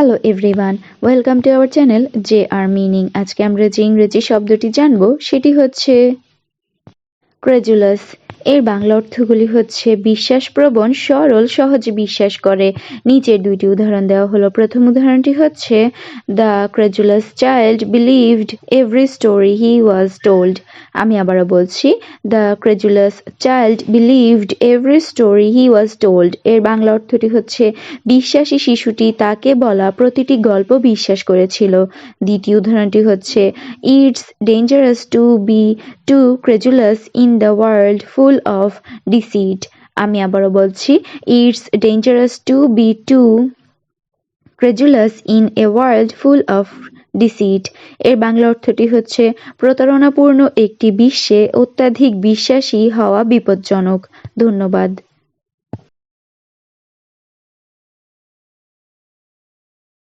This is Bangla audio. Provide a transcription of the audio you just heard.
Hello everyone welcome to our channel J R meaning আজকে আমরা যে ইংরেজি শব্দটি জানব, সেটি হচ্ছে ক্রেজুলাস এর বাংলা অর্থগুলি হচ্ছে বিশ্বাসপ্রবণ সরল, সহজে বিশ্বাস করে। নিচের দুইটি উদাহরণ দেওয়া হলো। প্রথম উদাহরণটি হচ্ছে the credulous child believed every story he was told আমি আবারও বলছি the credulous child believed every story he was told এর বাংলা অর্থটি হচ্ছে, বিশ্বাসী শিশুটি তাকে বলা প্রতিটি গল্প বিশ্বাস করেছিল। দ্বিতীয় উদাহরণটি হচ্ছে it's dangerous to be too credulous in the world full of deceit. আমি আবারও বলছি it's dangerous to be too credulous in a world full of deceit এর বাংলা অর্থটি হচ্ছে, প্রতারণাপূর্ণ একটি বিশ্বে অত্যাধিক বিশ্বাসী হওয়া বিপজ্জনক। ধন্যবাদ।